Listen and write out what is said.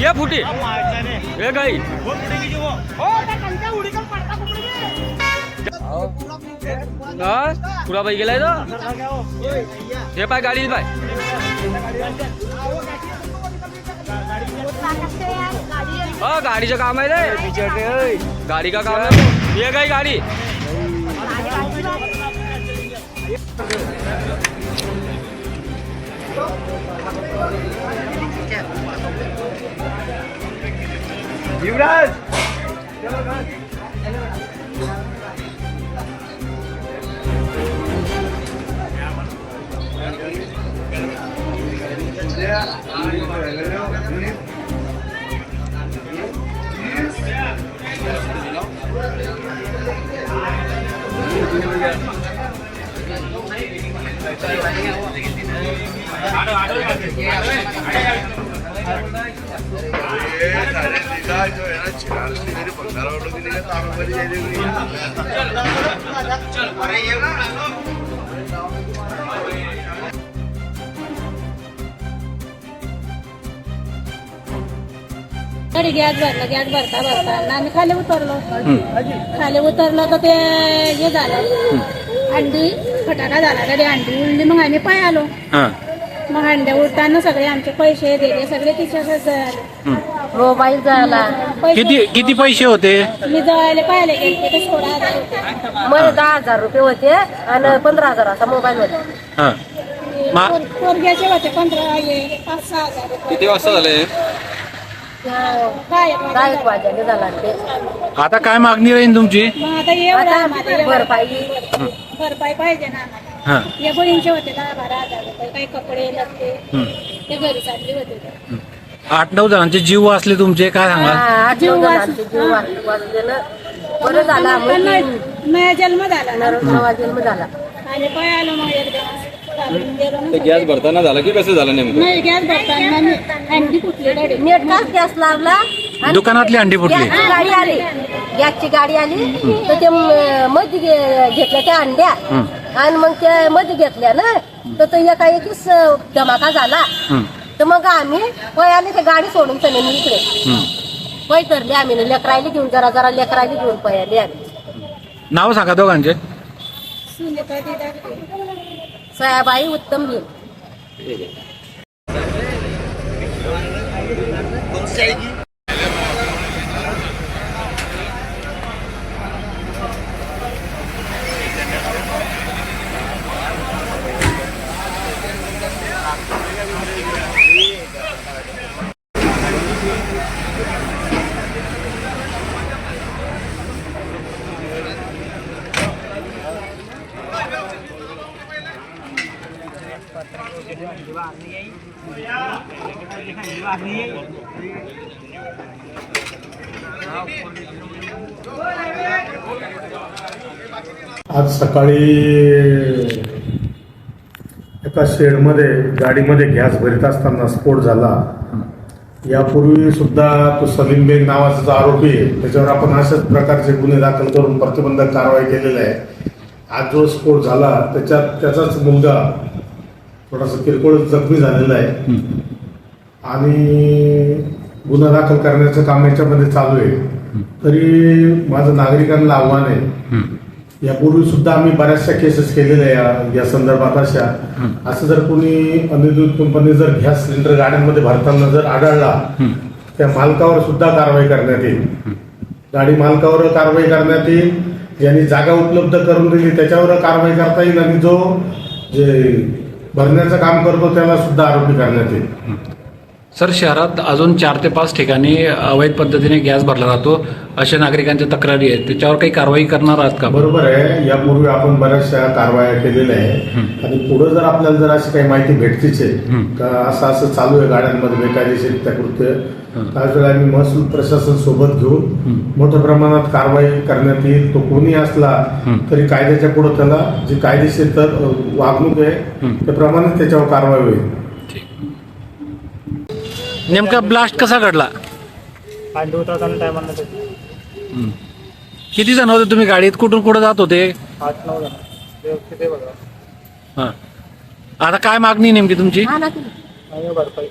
ये फुटी। ये गाई। हा? पुरा बाई गेलाय तो? हे पाय गाडी पाय. हा गाडीचं काम आहे रे. गाडी का काम आहे? ये गई गाडी. युवराज आडो आडो आडो गाडी गॅस भरला गॅस भरता भरता. आणि आम्ही खाली उतरलो. खाली उतरलो तर ते हे झालं. अंडी फटाका झाला गाडी अंडी उडली. मग आम्ही पाय आलो. मग अंड्या उडताना सगळे आमचे पैसे दिले सगळे तिच्यातच झाले मोबाईल झाला पैसे किती किती पैसे होते? मी जवळ पाहिले गेले ते सोळा हजार होते. मध्ये दहा हजार रुपये होते आणि पंधरा हजाराचा मोबाईल होता. हा. मा- पोर- पोरग्याचे होते पंधरा हे पाच सहा हजार. रुपये. किती वाजता झाले? काय दहा एक वाजले झाला ते. आता काय मागणी राहील तुमची? मग आता एवढं आम्हाला एवढं भरपाई. भरपाई. पाहिजे ना आम्हाला. हा. या बहिणीचे होते दहा बारा हजार रुपये काही कपडे हम्म. ते घरी चालले होते. ते. आठ नऊ जणांचे जीव वाचले तुमचे काय सांगाल? हा, आठ जीव नऊ वाच- जणांचे जीव वाच- वाचले. ना बरं झाला त्यांना नया जन्म झाला ना? नवा जन्म झाला. आणि पाय आलो मग एकदम घाबरून गेलो ना. गॅस भरताना झालं की कसं झालं नेमकं? नाही गॅस भरताना मी गॅस लावला आणि दुकानातली अंडी फुटली. गॅसची गाडी आली. गॅसची गाडी आली. तर ते म- मध्ये घे- घेतल्या त्या अंड्या. आणि मग त्या मध्ये घेतल्या ना? तर तो एका एकीच धमाका झाला. हम्म. तर मग आम्ही वय आले ते गाडी सोडून चले मी इकडे. पै तरले आम्ही लेकरायला घेऊन जरा जरा लेकरायला घेऊन पयाले आम्ही नाव सांगा दोघांचे. सयाबाई उत्तम भीम आज सकाळी एका शेडमध्ये गाडीमध्ये गॅस भरत असताना स्फोट झाला. यापूर्वी सुद्धा तो सलीम बेग नावाचा जो आरोपी आहे. त्याच्यावर आपण अशाच प्रकारचे गुन्हे दाखल करून प्रतिबंधक कारवाई केलेली आहे. आज जो स्फोट झाला त्याच्यात त्याचाच मुलगा थोडासा किरकोळ जखमी झालेला आहे. आणि गुन्हा दाखल करण्याचं काम याच्यामध्ये चालू आहे. तरी माझं नागरिकांना आव्हान आहे. यापूर्वी सुद्धा आम्ही बऱ्याचशा केसेस केलेल्या या या संदर्भात अशा. असं जर कोणी अनिर्दित कंपनी जर गॅस सिलेंडर गाड्यांमध्ये भरताना जर आढळला त्या मालकावर सुद्धा कारवाई करण्यात येईल. गाडी मालकावर कारवाई करण्यात येईल. ज्यांनी जागा उपलब्ध करून दिली त्याच्यावर कारवाई करता येईल. आणि जो जे भरण्याचं काम करतो त्याला सुद्धा आरोपी करण्यात येईल. सर शहरात अजून चार ते पाच ठिकाणी अवैध पद्धतीने गॅस भरला जातो. अशा नागरिकांच्या तक्रारी आहेत. त्याच्यावर काही कारवाई करणार आहात का? बरोबर आहे. यापूर्वी आपण बऱ्याचशा कारवाया केलेल्या आहे आणि पुढे जर आपल्याला जर अशी काही माहिती भेटतीच आहे का असं असं चालू आहे गाड्यांमध्ये बेकायदेशीर कृत्य. त्यावेळेला आम्ही महसूल प्रशासन सोबत घेऊन मोठ्या प्रमाणात कारवाई करण्यात येईल. तो कोणी असला तरी कायद्याच्या पुढे त्याला जी कायदेशीर तर वागणूक आहे त्याप्रमाणे त्याच्यावर कारवाई होईल. नेमका ब्लास्ट कसा घडला? उतरताना टायमाला. किती जण होते तुम्ही गाडीत? कुठून कुठं जात होते? आठ नऊ जण. ते किती बघा. हा. आता काय मागणी नेमकी तुमची? हा ना भरपाई.